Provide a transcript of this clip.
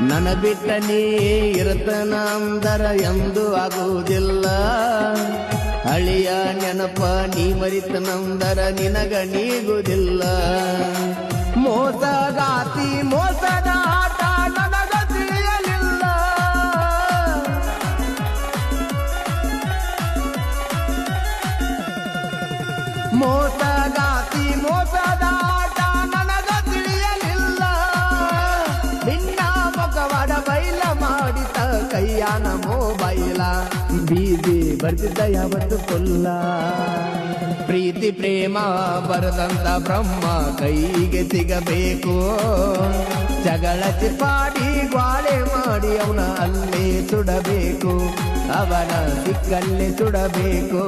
ನನ್ನ ಬಿಟ್ಟ ನೀ ಇರತನ ಅಂದರ ಎಂದು ಆಗುವುದಿಲ್ಲ. ಅಳಿಯ ನೆನಪ ನೀ ಮರಿತನಂದರ ನಿನಗ ನೀಗುವುದಿಲ್ಲ. ಮೋಸದಾತಿ ಮೋಸದ ಆಟ ನನಗ ತಿಳಿಯಲಿಲ್ಲ. ಮೋಸದಾತಿ ಮೋಸದ ಕೈಯಾನ ಮೊಬೈಲ. ಬೀದಿ ಬರ್ತಿದ್ದ ಯಾವತ್ತು ಕೊಲ್ಲ. ಪ್ರೀತಿ, ಪ್ರೇಮ ಬರದಂತ ಬ್ರಹ್ಮ ಕೈಗೆ ಸಿಗಬೇಕು. ಜಗಳ ಚಿಪಾಡಿ ಗ್ವಾಳೆ ಮಾಡಿ ಅವನ ಅಲ್ಲೇ ಸುಡಬೇಕು. ಅವನ ಸಿಕ್ಕಲ್ಲೇ ಸುಡಬೇಕು.